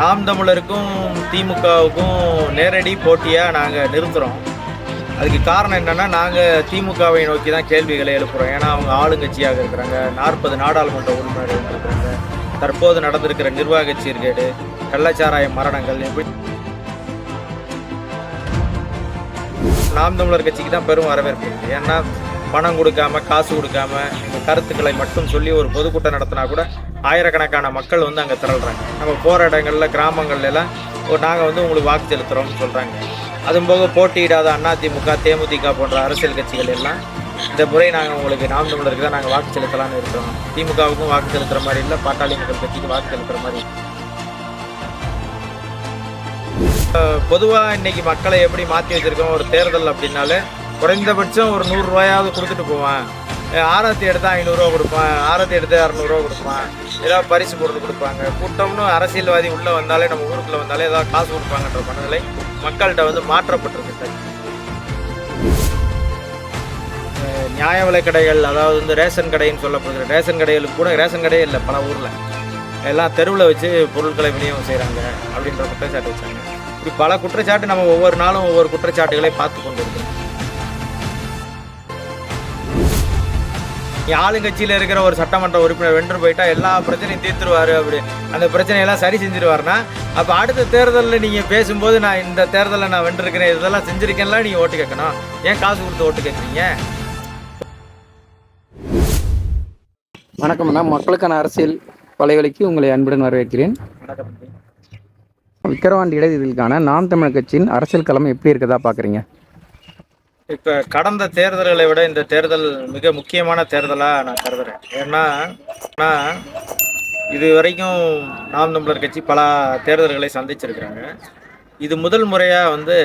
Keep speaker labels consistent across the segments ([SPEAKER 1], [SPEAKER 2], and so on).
[SPEAKER 1] நாம் தமிழருக்கும் திமுகவுக்கும் நேரடி போட்டியாக நாங்கள் நிறுத்துகிறோம் அதுக்கு காரணம் என்னென்னா நாங்கள் திமுகவை நோக்கி தான் கேள்விகளை எழுப்புகிறோம் ஏன்னா அவங்க ஆளுங்கட்சியாக இருக்கிறாங்க. நாற்பது நாடாளுமன்ற உறுப்பினர்கள் இருக்கிறாங்க தற்போது நடந்திருக்கிற நிர்வாக சீர்கேடு கள்ளச்சாராய மரணங்கள் எப்படி நாம் தமிழர் கட்சிக்கு தான் பெரும் வரவேற்பு. ஏன்னா பணம் கொடுக்காம காசு கொடுக்காம இந்த கருத்துக்களை மட்டும் சொல்லி ஒரு பொதுக்கூட்டம் நடத்தினா கூட ஆயிரக்கணக்கான மக்கள் வந்து அங்கே திரள்றாங்க. நம்ம போகிற இடங்களில் கிராமங்கள்ல எல்லாம் நாங்கள் வந்து உங்களுக்கு வாக்கு செலுத்துகிறோம்னு சொல்கிறாங்க அதுவும் போக போட்டியிடாத அதிமுக தேமுதிக போன்ற அரசியல் கட்சிகள் எல்லாம் இந்த முறை நாங்கள் உங்களுக்கு நாம் தமிழருக்கு தான் நாங்கள் வாக்கு செலுத்தலாம்னு இருக்கிறோம். திமுகவுக்கும் வாக்கு செலுத்துகிற மாதிரி இல்லை பாட்டாளி மக்கள் கட்சிக்கு வாக்கு செலுத்துகிற மாதிரி பொதுவாக இன்னைக்கு மக்களை எப்படி மாற்றி வச்சிருக்கோம் ஒரு தேர்தல் அப்படின்னாலே குறைந்தபட்சம் ஒரு நூறுரூவாயாவது கொடுத்துட்டு போவேன். ஆரத்தி எடுத்தால் ஐநூறுரூவா கொடுப்பேன். ஆரத்தி எடுத்து இரநூறுவா கொடுப்பேன். ஏதாவது பரிசு பொருள் கொடுப்பாங்க. கூட்டம்னு அரசியல்வாதி உள்ளே வந்தாலே நம்ம ஊருக்குள்ளே வந்தாலே ஏதாவது காசு கொடுப்பாங்கன்ற மனநிலை மக்கள்கிட்ட வந்து மாற்றப்பட்டிருக்கு. சார். நியாய விலை கடைகள் அதாவது வந்து ரேஷன் கடைன்னு சொல்லப்படுகிற ரேஷன் கடைகளுக்கு கூட ரேஷன் கடையே இல்லை பல ஊரில். எல்லாம் தெருவில் வச்சு பொருட்களை விநியோகம் செய்கிறாங்க அப்படின்ற குற்றச்சாட்டு வச்சாங்க. இப்படி பல குற்றச்சாட்டு நம்ம ஒவ்வொரு நாளும் ஒவ்வொரு குற்றச்சாட்டுகளை பார்த்து கொண்டு இருக்கோம் ஆளுங்கட்சியில் இருக்கிற ஒரு சட்டமன்ற உறுப்பினர் வென்று போயிட்டா எல்லா பிரச்சனையும் தீர்த்துருவாரு அப்படி. அந்த பிரச்சனையெல்லாம் சரி செஞ்சிருவாருன்னா அப்போ அடுத்த தேர்தலில் நீங்கள் பேசும்போது நான் இந்த தேர்தலில் நான் வென்றிருக்கிறேன் இதெல்லாம் செஞ்சுருக்கேன்லாம் நீங்கள் ஓட்டு கேட்கணும். ஏன் காசு கொடுத்து ஓட்டு கேட்குறீங்க?
[SPEAKER 2] வணக்கம் அண்ணா மக்களுக்கான அரசியல் வலைவலிக்கு உங்களை அன்புடன் வரவேற்கிறேன். விக்கிரவாண்டி இடைத்தேர்தலுக்கான நாம் தமிழர் கட்சியின் அரசியல் களம் எப்படி இருக்கதா பார்க்குறீங்க
[SPEAKER 1] இப்போ கடந்த தேர்தல்களை விட இந்த தேர்தல் மிக முக்கியமான தேர்தலாக நான் கருதுறேன். ஏன்னா இது வரைக்கும் நாம் தமிழர் கட்சி பல தேர்தல்களை சந்திச்சிருக்கிறாங்க. இது முதல் முறையாக வந்து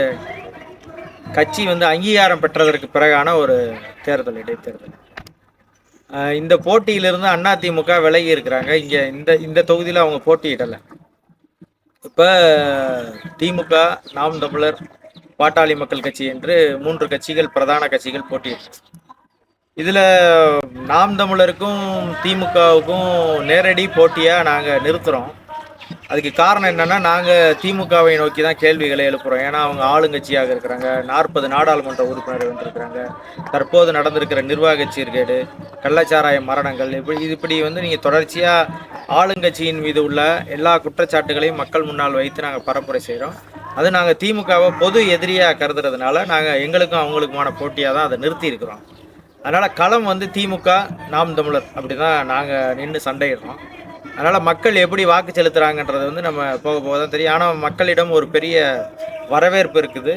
[SPEAKER 1] கட்சி வந்து அங்கீகாரம் பெற்றதற்கு பிறகான ஒரு தேர்தல் இடைத்தேர்தல். இந்த போட்டியிலிருந்து அதிமுக விலகி இருக்கிறாங்க. இங்கே இந்த இந்த தொகுதியில் அவங்க போட்டியிடலை. இப்போ திமுக நாம் தமிழர் பாட்டாளி மக்கள் கட்சி என்று மூன்று கட்சிகள் பிரதான கட்சிகள் போட்டியிட்டு இதில் நாம் தமிழருக்கும் திமுகவுக்கும் நேரடி போட்டியாக நாங்கள் நிறுத்துகிறோம் அதுக்கு காரணம் என்னென்னா நாங்கள் திமுகவை நோக்கி தான் கேள்விகளை எழுப்புகிறோம் ஏன்னா அவங்க ஆளுங்கட்சியாக இருக்கிறாங்க. நாற்பது நாடாளுமன்ற உறுப்பினர் வந்திருக்கிறாங்க. தற்போது நடந்திருக்கிற நிர்வாக சீர்கேடு கள்ளச்சாராய மரணங்கள் இப்படி இப்படி வந்து நீங்கள் தொடர்ச்சியாக ஆளுங்கட்சியின் மீது உள்ள எல்லா குற்றச்சாட்டுகளையும் மக்கள் முன்னால் வைத்து நாங்கள் பரப்புரை செய்கிறோம் அது நாங்கள் திமுகவை பொது எதிரியாக கருதுறதுனால நாங்கள் எங்களுக்கும் அவங்களுக்குமான போட்டியாக தான் அதை நிறுத்தி இருக்கிறோம். அதனால் களம் வந்து திமுக நாம் தமிழர் அப்படி தான் நாங்கள் நின்று சண்டையிடுறோம். அதனால் மக்கள் எப்படி வாக்கு செலுத்துகிறாங்கன்றது வந்து நம்ம போக போக தான் தெரியும். ஆனால் மக்களிடம் ஒரு பெரிய வரவேற்பு இருக்குது.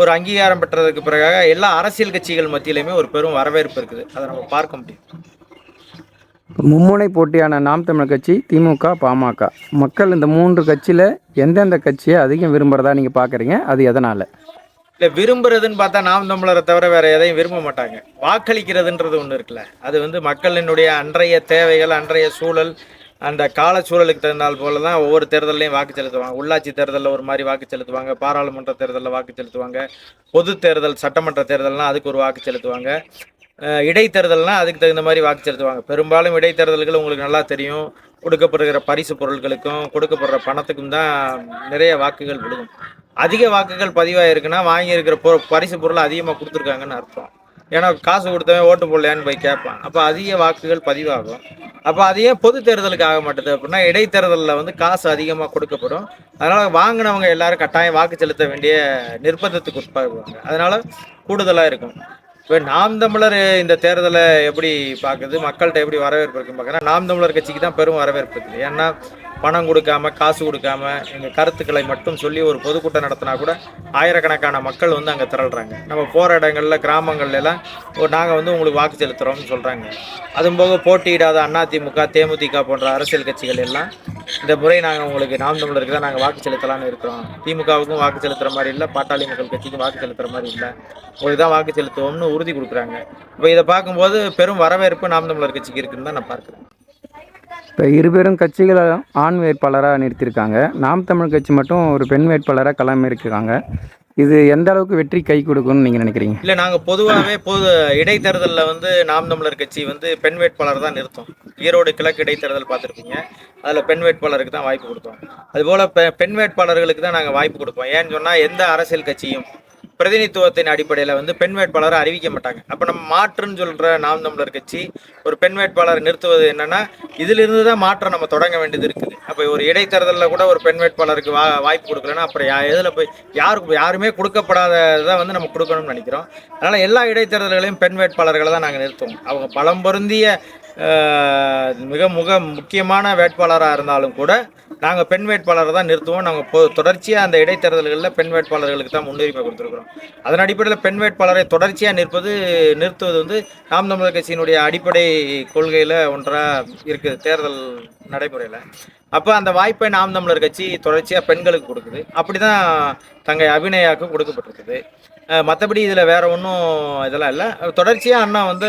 [SPEAKER 1] ஒரு அங்கீகாரம் பெற்றதுக்கு பிறகாக எல்லா அரசியல் கட்சிகள் மத்தியிலையுமே ஒரு பெரும் வரவேற்பு இருக்குது. அதை நம்ம பார்க்க முடியும்.
[SPEAKER 2] மும்முனை போட்டியான நாம் தமிழ் கட்சி திமுக பாமக. மக்கள் இந்த மூன்று கட்சியில் எந்தெந்த கட்சியை அதிகம் விரும்புகிறதா நீங்கள் பார்க்குறீங்க அது எதனால்?
[SPEAKER 1] இல்லை விரும்புறதுன்னு பார்த்தா நாம் தமிழரை தவிர வேறு எதையும் விரும்ப மாட்டாங்க. வாக்களிக்கிறதுன்றது ஒன்று இருக்குல்ல. அது வந்து மக்களினுடைய அன்றைய தேவைகள் அன்றைய சூழல் அந்த கால சூழலுக்கு தகுந்தால் போல தான் ஒவ்வொரு தேர்தலையும் வாக்கு செலுத்துவாங்க. உள்ளாட்சி தேர்தலில் ஒரு மாதிரி வாக்கு செலுத்துவாங்க. பாராளுமன்ற தேர்தலில் வாக்கு செலுத்துவாங்க. பொது தேர்தல் சட்டமன்ற தேர்தல்னால் அதுக்கு ஒரு வாக்கு செலுத்துவாங்க. இடைத்தேர்தல்னால் இடைத்தேர்தல்னா அதுக்கு தகுந்த மாதிரி வாக்கு செலுத்துவாங்க. பெரும்பாலும் இடைத்தேர்தல்கள் உங்களுக்கு நல்லா தெரியும். கொடுக்கப்படுகிற பரிசு பொருட்களுக்கும் கொடுக்கப்படுற பணத்துக்கும் தான் நிறைய வாக்குகள் விழுகும். அதிக வாக்குகள் பதிவாயிருக்குன்னா வாங்கியிருக்கிற பொ பரிசு பொருளை அதிகமாக கொடுத்துருக்காங்கன்னு அர்த்தம். ஏன்னா காசு கொடுத்தவன் ஓட்டு போடலையான்னு போய் கேட்பான். அப்போ அதிக வாக்குகள் பதிவாகும். அப்போ அது ஏன் பொது தேர்தலுக்கு ஆக மாட்டுது அப்படின்னா இடைத்தேர்தலில் வந்து காசு அதிகமாக கொடுக்கப்படும். அதனால் வாங்கினவங்க எல்லாரும் கட்டாயம் வாக்கு செலுத்த வேண்டிய நிர்பந்தத்துக்கு உட்படுவாங்க. அதனால் கூடுதலாக இருக்கும். இப்போ நாம் தமிழர் இந்த தேர்தலை எப்படி பார்க்குது? மக்கள்கிட்ட எப்படி வரவேற்பு இருக்குன்னு பார்க்குறேன் நாம் தமிழர் கட்சிக்கு தான் பெரும் வரவேற்பு இருக்குது. ஏன்னா பணம் கொடுக்காம காசு கொடுக்காம எங்கள் கருத்துக்களை மட்டும் சொல்லி ஒரு பொதுக்கூட்டம் நடத்தினா கூட ஆயிரக்கணக்கான மக்கள் வந்து அங்கே திரள்றாங்க. நம்ம போகிற இடங்களில் கிராமங்கள்ல எல்லாம் ஒரு நாங்கள் வந்து உங்களுக்கு வாக்கு செலுத்துகிறோம்னு சொல்கிறாங்க அதுவும் போக போட்டியிடாத அதிமுக தேமுதிக போன்ற அரசியல் கட்சிகள் எல்லாம் இந்த முறை நாங்கள் உங்களுக்கு நாம் தமிழருக்கு தான் நாங்கள் வாக்கு செலுத்தலாம்னு இருக்கிறோம். திமுகவுக்கும் வாக்கு செலுத்துகிற மாதிரி இல்லை பாட்டாளி மக்கள் கட்சிக்கும் வாக்கு செலுத்துகிற மாதிரி இல்லை. உங்களுக்கு தான் வாக்கு செலுத்துவோம்னு உறுதி கொடுக்குறாங்க. இப்போ இதை பார்க்கும்போது பெரும் வரவேற்பு நாம் தமிழர் கட்சிக்கு இருக்குன்னு தான் நான் பார்க்குறேன்.
[SPEAKER 2] இப்போ இருபெரும் கட்சிகளை ஆண் வேட்பாளராக நிறுத்தியிருக்காங்க. நாம் தமிழ் கட்சி மட்டும் ஒரு பெண் வேட்பாளராக களம் இருக்காங்க இது எந்த அளவுக்கு வெற்றி கை கொடுக்கும்னு நீங்கள் நினைக்கிறீங்க?
[SPEAKER 1] இல்லை நாங்கள் பொதுவாகவே பொது இடைத்தேர்தலில் வந்து நாம் தமிழர் கட்சி வந்து பெண் வேட்பாளர் தான் நிறுத்தோம். ஈரோடு கிழக்கு இடைத்தேர்தல் பார்த்துருப்பீங்க அதில் பெண் வேட்பாளருக்கு தான் வாய்ப்பு கொடுத்தோம். அதுபோல் பெண் வேட்பாளர்களுக்கு தான் நாங்கள் வாய்ப்பு கொடுப்போம். ஏன்னு சொன்னால் எந்த அரசியல் கட்சியும் பிரதிநிதித்துவத்தின் அடிப்படையில் வந்து பெண் வேட்பாளரை அறிவிக்க மாட்டாங்க. அப்போ நம்ம மாற்றுன்னு சொல்கிற நாம் தமிழர் கட்சி ஒரு பெண் வேட்பாளர் நிறுத்துவது என்னன்னா இதிலிருந்து தான் மாற்றம் நம்ம தொடங்க வேண்டியது இருக்குது. அப்போ ஒரு இடைத்தேர்தலில் கூட ஒரு பெண் வேட்பாளருக்கு வா வாய்ப்பு கொடுக்கலன்னா அப்புறம் யா எதில் போய் யாருக்கு யாருமே கொடுக்கப்படாததை வந்து நம்ம கொடுக்கணும்னு நினைக்கிறோம். அதனால் எல்லா இடைத்தேர்தல்களையும் பெண் வேட்பாளர்களை தான் நாங்கள் நிறுத்துவோம். அவங்க பலம் பொருந்திய மிக மிக முக்கியமான வேட்பாளராக இருந்தாலும் கூட நாங்கள் பெண் வேட்பாளரை தான் நிறுத்துவோம். நாங்கள் தொடர்ச்சியாக அந்த இடைத்தேர்தல்களில் பெண் வேட்பாளர்களுக்கு தான் முன்னுரிமை கொடுத்துருக்குறோம். அதன் அடிப்படையில் பெண் வேட்பாளரை தொடர்ச்சியாக நிற்பது நிறுத்துவது வந்து நாம் தமிழர் கட்சியினுடைய அடிப்படை கொள்கையில் ஒன்றாக இருக்குது தேர்தல் நடைமுறையில். அப்போ அந்த வாய்ப்பை நாம் தமிழர் கட்சி தொடர்ச்சியாக பெண்களுக்கு கொடுக்குது. அப்படி தான் தங்கை அபிநயாவுக்கு கொடுக்கப்பட்டிருக்குது. மற்றபடி இதில் வேற ஒன்றும் இதெல்லாம் இல்லை. தொடர்ச்சியாக அண்ணா வந்து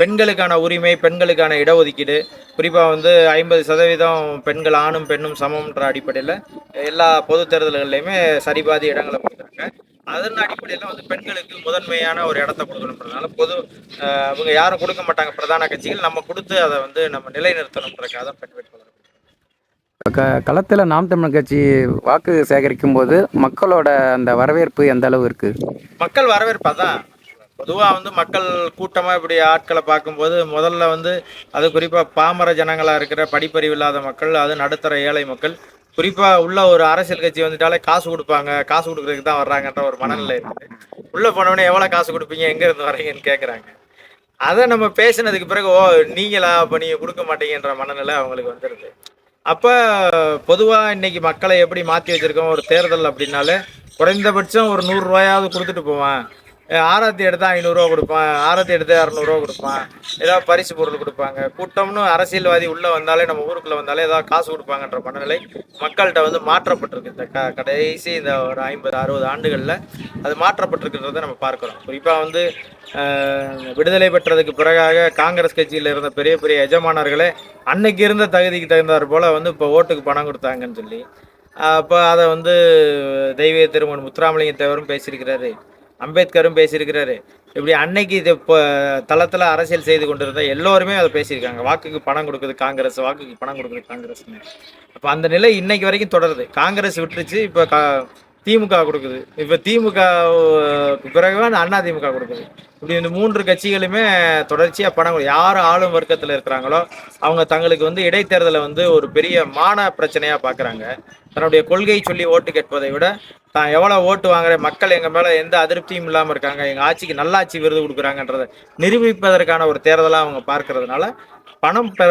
[SPEAKER 1] பெண்களுக்கான உரிமை பெண்களுக்கான இடஒதுக்கீடு குறிப்பாக வந்து ஐம்பது சதவீதம் பெண்கள் ஆணும் பெண்ணும் சமம்ன்ற அடிப்படையில் எல்லா பொது தேர்தல்கள்லையுமே சரிபாதி இடங்களை கொடுக்குறாங்க அதன் அடிப்படையில் வந்து பெண்களுக்கு முதன்மையான ஒரு இடத்த கொடுக்கணுன்றதுனால பொது அவங்க யாரும் கொடுக்க மாட்டாங்க. பிரதான கட்சிகள் நம்ம கொடுத்து அதை வந்து நம்ம நிலைநிறுத்தணுன்றதுக்காக தான் பெண் வேட்பாளர்
[SPEAKER 2] க களத்தில் நாம் தமிழ் கட்சி வாக்கு சேகரிக்கும் போது மக்களோட அந்த வரவேற்பு எந்த அளவு இருக்கு?
[SPEAKER 1] மக்கள் வரவேற்பா தான் பொதுவாக வந்து மக்கள் கூட்டமாக இப்படி ஆட்களை பார்க்கும்போது முதல்ல வந்து அது குறிப்பாக பாமர ஜனங்களாக இருக்கிற படிப்பறிவு இல்லாத மக்கள் அது நடுத்தர ஏழை மக்கள். குறிப்பாக உள்ள ஒரு அரசியல் கட்சி வந்துட்டாலே காசு கொடுப்பாங்க. காசு கொடுக்குறதுக்கு தான் வர்றாங்கன்ற ஒரு மனநிலை இருக்குது. உள்ளே போனவொடனே எவ்வளோ காசு கொடுப்பீங்க? எங்கேருந்து வரீங்கன்னு கேட்குறாங்க அதை நம்ம பேசினதுக்கு பிறகு ஓ நீங்களா? அப்போ நீங்கள் கொடுக்க மாட்டீங்கன்ற மனநிலை அவங்களுக்கு வந்துடுது அப்போ பொதுவாக இன்னைக்கு மக்களை எப்படி மாற்றி வச்சுருக்கோம்? ஒரு தேர்தல் அப்படின்னாலே குறைந்தபட்சம் ஒரு நூறுரூவாயாவது கொடுத்துட்டு போவேன். ஆராத்தி எடுத்தால் ஐநூறுரூவா கொடுப்பான் ஆராத்தி எடுத்தால் இரநூறுவா கொடுப்பான். ஏதாவது பரிசு பொருள் கொடுப்பாங்க. கூட்டம்னு அரசியல்வாதி உள்ளே வந்தாலே நம்ம ஊருக்குள்ளே வந்தாலே ஏதாவது காசு கொடுப்பாங்கன்ற மனநிலை மக்கள்கிட்ட வந்து மாற்றப்பட்டிருக்கு. இந்த க கடைசி இந்த ஒரு ஐம்பது அறுபது ஆண்டுகளில் அது மாற்றப்பட்டிருக்கிறத நம்ம பார்க்குறோம். குறிப்பாக வந்து விடுதலை பெற்றதுக்கு பிறகாக காங்கிரஸ் கட்சியில் இருந்த பெரிய பெரிய எஜமானர்களே அன்னைக்கு இருந்த தகுதிக்கு தகுந்தாற் போல் வந்து இப்போ ஓட்டுக்கு பணம் கொடுத்தாங்கன்னு சொல்லி அப்போ அதை வந்து தெய்வீக திருமணம் முத்துராமலிங்க தேவரும் பேசியிருக்கிறாரு. அம்பேத்கரும் பேசியிருக்கிறாரு. இப்படி அன்னைக்கு இது இப்போ தளத்தில் அரசியல் செய்து கொண்டிருந்த எல்லோருமே அதை பேசியிருக்காங்க. வாக்குக்கு பணம் கொடுக்குது காங்கிரஸ் வாக்குக்கு பணம் கொடுக்குது காங்கிரஸ்னு. அப்போ அந்த நிலை இன்னைக்கு வரைக்கும் தொடருது. காங்கிரஸ் விட்டுருச்சு இப்போ கா திமுக கொடுக்குது. இப்போ திமுக பிறகு அண்ணா திமுக கொடுக்குது. இப்படி இந்த மூன்று கட்சிகளுமே தொடர்ச்சியாக பணம் யார் ஆளும் வர்க்கத்தில் இருக்கிறாங்களோ அவங்க தங்களுக்கு வந்து இடைத்தேர்தலை வந்து ஒரு பெரிய மான பிரச்சனையாக பார்க்குறாங்க தன்னுடைய கொள்கை சொல்லி ஓட்டு கேட்பதை விட தான் எவ்வளோ ஓட்டு வாங்குறேன் மக்கள் எங்கள் மேலே எந்த அதிருப்தியும் இல்லாமல் இருக்காங்க எங்கள் ஆட்சிக்கு நல்லாட்சி விருது கொடுக்குறாங்கன்றதை நிரூபிப்பதற்கான ஒரு தேர்தலாக அவங்க பார்க்கறதுனால பணம் பெ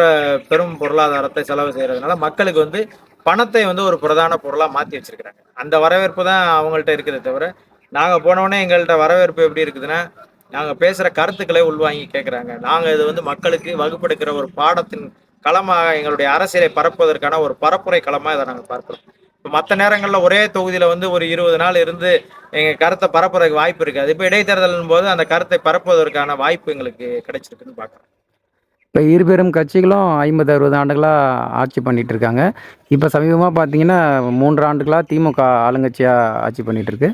[SPEAKER 1] பெரும் பொருளாதாரத்தை செலவு செய்கிறதுனால மக்களுக்கு வந்து பணத்தை வந்து ஒரு பிரதான பொருளாக மாற்றி வச்சிருக்கிறாங்க. அந்த வரவேற்பு தான் அவங்கள்ட்ட இருக்குதே தவிர நாங்கள் போனோடனே எங்கள்கிட்ட வரவேற்பு எப்படி இருக்குதுன்னா நாங்கள் பேசுகிற கருத்துக்களை உள்வாங்கி கேட்குறாங்க நாங்கள் இது வந்து மக்களுக்கு வகுப்பெடுக்கிற ஒரு பாடத்தின் களமாக எங்களுடைய அரசியலை பரப்புவதற்கான ஒரு பரப்புரை களமாக இதை நாங்கள் பார்க்குறோம். இப்போ மற்ற நேரங்களில் ஒரே தொகுதியில் வந்து ஒரு இருபது நாள் இருந்து எங்கள் கருத்தை பரப்புறதுக்கு வாய்ப்பு இருக்காது இப்போ இடைத்தேர்தலின் போது அந்த கருத்தை பரப்புவதற்கான வாய்ப்பு எங்களுக்கு கிடைச்சிருக்குன்னு பார்க்குறோம்
[SPEAKER 2] இப்போ இருபெரும் கட்சிகளும் ஐம்பது அறுபது ஆண்டுகளாக ஆட்சி பண்ணிட்டு இருக்காங்க இப்போ சமீபமாக பார்த்தீங்கன்னா மூன்று ஆண்டுகளாக திமுக ஆளுங்கட்சியாக ஆட்சி பண்ணிட்டு இருக்கு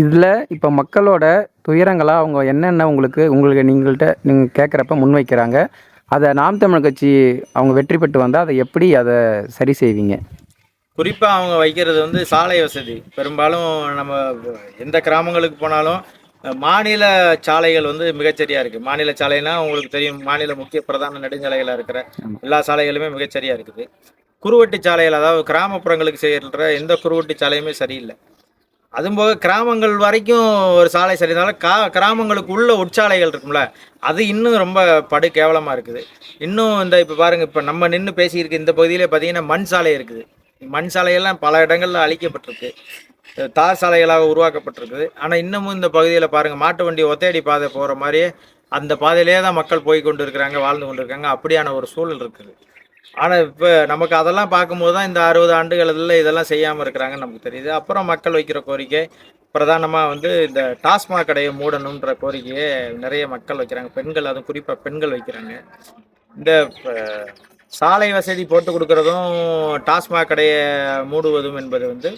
[SPEAKER 2] இதில் இப்போ மக்களோட துயரங்களாக அவங்க என்னென்ன உங்களுக்கு உங்களுக்கு நீங்கள்கிட்ட நீங்கள் கேட்குறப்ப முன்வைக்கிறாங்க. அதை நாம் தமிழ் கட்சி அவங்க வெற்றி பெற்று வந்தால் அதை எப்படி அதை சரி செய்வீங்க?
[SPEAKER 1] குறிப்பாக அவங்க வைக்கிறது வந்து சாலை வசதி. பெரும்பாலும் நம்ம எந்த கிராமங்களுக்கு போனாலும் மாநில சாலைகள் வந்து மிகச்சரியாக இருக்குது மாநில சாலைனா உங்களுக்கு தெரியும் மாநில முக்கிய பிரதான நெடுஞ்சாலைகளாக இருக்கிற. எல்லா சாலைகளுமே மிகச்சரியாக இருக்குது. குறுவட்டு சாலைகள் அதாவது கிராமப்புறங்களுக்கு செய்கிற எந்த குறுவட்டு சாலையுமே சரியில்லை. அதுவும் போக கிராமங்கள் வரைக்கும் ஒரு சாலை சரிதாலும் கா கிராமங்களுக்கு உள்ள உட்சாலைகள் இருக்கும்ல அது இன்னும் ரொம்ப படு கேவலமாக இருக்குது. இன்னும் இந்த இப்போ பாருங்கள் இப்போ நம்ம நின்று பேசியிருக்க இந்த பகுதியிலே பார்த்தீங்கன்னா மண் சாலை இருக்குது. மண் சாலையெல்லாம் பல இடங்களில் அழிக்கப்பட்டிருக்கு. தார் சாலைகளாக உருவாக்கப்பட்டிருக்குது. ஆனால் இன்னமும் இந்த பகுதியில் பாருங்கள் மாட்டு வண்டி ஒத்தையடி பாதை போகிற மாதிரியே அந்த பாதையிலே தான் மக்கள் போய் கொண்டு இருக்கிறாங்க வாழ்ந்து கொண்டு இருக்காங்க அப்படியான ஒரு சூழல் இருக்குது. ஆனால் இப்போ நமக்கு அதெல்லாம் பார்க்கும்போது தான் இந்த அறுபது ஆண்டுகளில் இதெல்லாம் செய்யாமல் இருக்கிறாங்கன்னு நமக்கு தெரியுது. அப்புறம் மக்கள் வைக்கிற கோரிக்கை பிரதானமாக வந்து இந்த டாஸ்மாக் கடையை மூடணுன்ற கோரிக்கையை நிறைய மக்கள் வைக்கிறாங்க. பெண்கள் அதுவும் குறிப்பாக பெண்கள் வைக்கிறாங்க. இந்த சாலை வசதி போட்டு கொடுக்கறதும் டாஸ்மாக் கடையை மூடுவதும் என்பது வந்து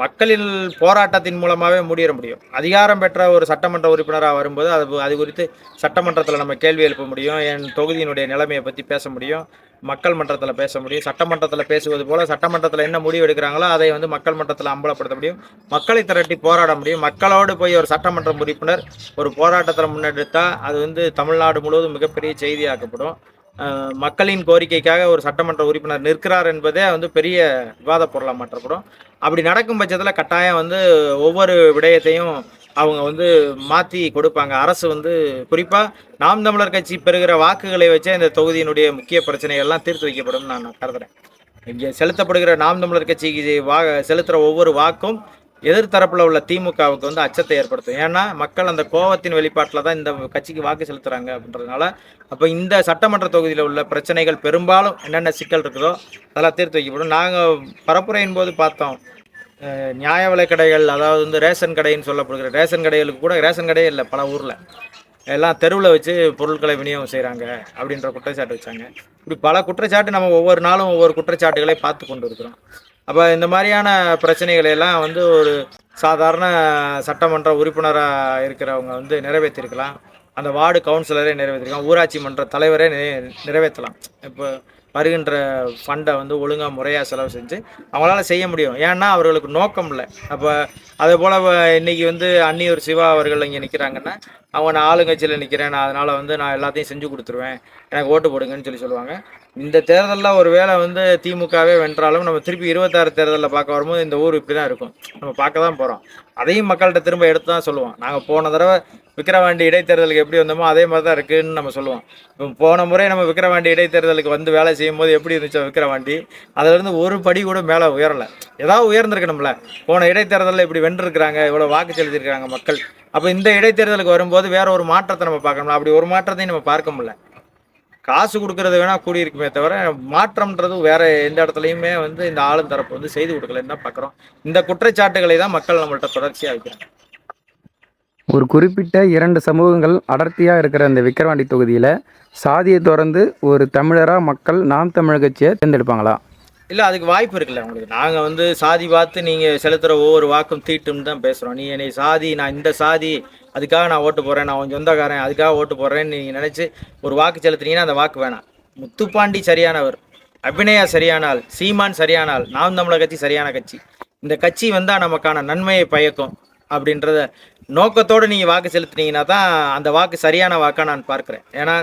[SPEAKER 1] மக்களின் போராட்டத்தின் மூலமாகவே முடிய முடியும். அதிகாரம் பெற்ற ஒரு சட்டமன்ற உறுப்பினராக வரும்போது அது அது குறித்து சட்டமன்றத்தில் நம்ம கேள்வி எழுப்ப முடியும் என் தொகுதியினுடைய நிலைமையை பற்றி பேச முடியும் மக்கள் மன்றத்தில் பேச முடியும் சட்டமன்றத்தில் பேசுவது போல் சட்டமன்றத்தில் என்ன முடிவு எடுக்கிறாங்களோ அதை வந்து மக்கள் மன்றத்தில் அம்பலப்படுத்த முடியும். மக்களை திரட்டி போராட முடியும். மக்களோடு போய் ஒரு சட்டமன்ற உறுப்பினர் ஒரு போராட்டத்தில் முன்னெடுத்தால் அது வந்து தமிழ்நாடு முழுவதும் மிகப்பெரிய செய்தியாக்கப்படும். மக்களின் கோரிக்கைக்காக ஒரு சட்டமன்ற உறுப்பினர் நிற்கிறார் என்பதே வந்து பெரிய விவாத பொருளாக மாற்றப்படும். அப்படி நடக்கும் பட்சத்தில் கட்டாயம் வந்து ஒவ்வொரு விடயத்தையும் அவங்க வந்து மாற்றி கொடுப்பாங்க. அரசு வந்து குறிப்பாக நாம் தமிழர் கட்சி பெறுகிற வாக்குகளை வச்சே இந்த தொகுதியினுடைய முக்கிய பிரச்சனைகள்லாம் தீர்த்து வைக்கப்படும் நான் கருதுறேன். இங்கே செலுத்தப்படுகிற நாம் தமிழர் கட்சிக்கு வா செலுத்துகிற ஒவ்வொரு வாக்கும் எதிர்த்தரப்பில் உள்ள திமுகவுக்கு வந்து அச்சத்தை ஏற்படுத்தும். ஏன்னா மக்கள் அந்த கோவத்தின் வெளிப்பாட்டில் தான் இந்த கட்சிக்கு வாக்கு செலுத்துகிறாங்க அப்படின்றதுனால அப்போ இந்த சட்டமன்ற தொகுதியில் உள்ள பிரச்சனைகள் பெரும்பாலும் என்னென்ன சிக்கல் இருக்குதோ அதெல்லாம் தீர்த்து வைக்கப்படும். நாங்கள் பரப்புரையின் போது பார்த்தோம். நியாய விலைக்கடைகள் அதாவது வந்து ரேஷன் கடைன்னு சொல்லப்படுகிற ரேஷன் கடைகளுக்கு கூட ரேஷன் கடையே இல்லை பல ஊரில். எல்லாம் தெருவில் வச்சு பொருட்களை விநியோகம் செய்கிறாங்க அப்படின்ற குற்றச்சாட்டு வச்சாங்க. இப்படி பல குற்றச்சாட்டு நம்ம ஒவ்வொரு நாளும் ஒவ்வொரு குற்றச்சாட்டுகளை பார்த்து கொண்டு இருக்கிறோம். அப்போ இந்த மாதிரியான பிரச்சனைகளையெல்லாம் வந்து ஒரு சாதாரண சட்டமன்ற உறுப்பினராக இருக்கிறவங்க வந்து நிறைவேற்றிருக்கலாம். அந்த வார்டு கவுன்சிலரே நிறைவேற்றிருக்கலாம். ஊராட்சி மன்ற தலைவரே நிறைவேற்றலாம். இப்போ வருகின்ற ஃபண்டை வந்து ஒழுங்காக முறையாக செலவு செஞ்சு அவங்களால செய்ய முடியும். ஏன்னா அவர்களுக்கு நோக்கம் இல்லை. அப்போ அதே போல் இன்னைக்கு வந்து அன்னியூர் சிவா அவர்கள் இங்கே நிற்கிறாங்கன்னா அவங்க நான் ஆளுங்கட்சியில் நிற்கிறேன் நான் அதனால் வந்து நான் எல்லாத்தையும் செஞ்சு கொடுத்துருவேன். எனக்கு ஓட்டு போடுங்கன்னு சொல்லி சொல்லுவாங்க. இந்த தேர்தலில் ஒரு வேளை வந்து திமுகவே வென்றாலும் நம்ம திருப்பி இருபத்தாறு தேர்தலில் பார்க்க வரும்போது இந்த ஊர் இப்படி தான் இருக்கும். நம்ம பார்க்க தான் போகிறோம் அதையும் மக்கள்கிட்ட திரும்ப எடுத்து தான் சொல்லுவோம். நாங்கள் போன தடவை விக்கிரவாண்டி இடைத்தேர்தலுக்கு எப்படி வந்தோமோ அதே மாதிரி தான் இருக்குதுன்னு நம்ம சொல்லுவோம். இப்போ போன முறை நம்ம விக்கிரவாண்டி இடைத்தேர்தலுக்கு வந்து வேலை செய்யும் போது எப்படி இருந்துச்சோ விக்கிரவாண்டி அதுலேருந்து ஒரு படி கூட மேலே உயரலை. ஏதாவது நம்மள போன இடைத்தேர்தலில் இப்படி வென்றிருக்கிறாங்க இவ்வளோ வாக்கு செலுத்திருக்கிறாங்க மக்கள். அப்போ இந்த இடைத்தேர்தலுக்கு வரும்போது வேற ஒரு மாற்றத்தை நம்ம பார்க்கணும்ல. அப்படி ஒரு மாற்றத்தையும் நம்ம பார்க்க முடியல. காசு கொடுக்கறது வேணா கூடி இருக்குமே தவிர மாற்றம்ன்றது வேற எந்த இடத்துலையுமே வந்து இந்த ஆளும் தரப்பு வந்து செய்து கொடுக்கலன்னு தான் பார்க்குறோம் இந்த குற்றச்சாட்டுகளை தான் மக்கள் நம்மள்ட்ட தொடர்ச்சியாக வைக்கிறாங்க.
[SPEAKER 2] ஒரு குறிப்பிட்ட இரண்டு சமூகங்கள் அடர்த்தியாக இருக்கிற இந்த விக்கிரவாண்டி தொகுதியில் சாதியை திறந்து ஒரு தமிழராக மக்கள் நாம் தமிழர் கட்சியை தேர்ந்தெடுப்பாங்களா?
[SPEAKER 1] இல்லை அதுக்கு வாய்ப்பு இருக்குல்ல உங்களுக்கு. நாங்கள் வந்து சாதி பார்த்து நீங்கள் செலுத்துகிற ஒவ்வொரு வாக்கும் தீட்டுன்னு தான் பேசுகிறோம் நீ என்னை சாதி நான் இந்த சாதி அதுக்காக நான் ஓட்டு போடுறேன் நான் உன் சொந்தக்காரன் அதுக்காக ஓட்டு போடுறேன்னு நீங்கள் நினச்சி ஒரு வாக்கு செலுத்துனீங்கன்னா அந்த வாக்கு வேணாம். முத்துப்பாண்டி சரியானவர் அபிநயா சரியானால் சீமான் சரியானால் நாம் தமிழக கட்சி சரியான கட்சி. இந்த கட்சி வந்தால் நமக்கான நன்மையை பயக்கும் அப்படின்றத நோக்கத்தோடு நீங்கள் வாக்கு செலுத்துனீங்கன்னா தான் அந்த வாக்கு சரியான வாக்காக நான் பார்க்குறேன். ஏன்னா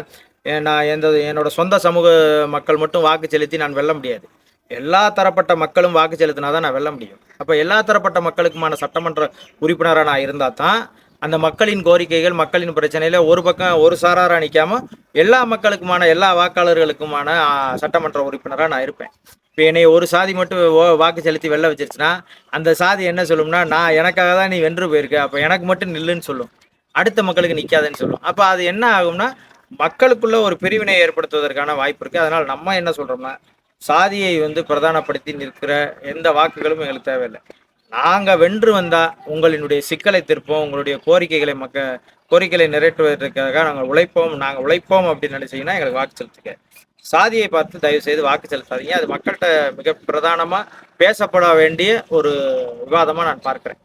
[SPEAKER 1] நான் எந்த என்னோட சொந்த சமூக மக்கள் மட்டும் வாக்கு செலுத்தி நான் வெல்ல முடியாது. எல்லா தரப்பட்ட மக்களும் வாக்கு செலுத்தினா தான் நான் வெல்ல முடியும். அப்போ எல்லா தரப்பட்ட மக்களுக்குமான சட்டமன்ற உறுப்பினராக நான் இருந்தால் தான் அந்த மக்களின் கோரிக்கைகள் மக்களின் பிரச்சனையில் ஒரு பக்கம் ஒரு சாராராக நிற்காம எல்லா மக்களுக்குமான எல்லா வாக்காளர்களுக்குமான சட்டமன்ற உறுப்பினராக நான் இருப்பேன். இப்போ என்னை ஒரு சாதி மட்டும் ஓ- வாக்கு செலுத்தி வெளில வச்சிருச்சுன்னா அந்த சாதி என்ன சொல்லும்னா நான் எனக்காக தான் நீ வென்று போயிருக்க அப்போ எனக்கு மட்டும் நில்லுன்னு சொல்லும். அடுத்த மக்களுக்கு நிற்காதுன்னு சொல்லும். அப்போ அது என்ன ஆகும்னா மக்களுக்குள்ள ஒரு பிரிவினை ஏற்படுத்துவதற்கான வாய்ப்பு இருக்குது அதனால் நம்ம என்ன சொல்கிறோம்னா சாதியை வந்து பிரதானப்படுத்தி நிற்கிற எந்த வாக்குகளும் எங்களுக்கு தேவையில்லை. நாங்கள் வென்று வந்தால் உங்களினுடைய சிக்கலை தீர்ப்போம் உங்களுடைய கோரிக்கைகளை மக்க கோரிக்கைகளை நிறைவேற்றுவதற்காக நாங்கள் உழைப்போம் நாங்கள் உழைப்போம் அப்படின்னு நினைச்சீங்கன்னா எங்களுக்கு வாக்கு செலுத்துங்க. சாதியை பார்த்து தயவு செய்து வாக்கு செலுத்தாதீங்க. அது மக்கள்கிட்ட மிக பிரதானமாக பேசப்பட வேண்டிய ஒரு விவாதமாக நான் பார்க்குறேன்.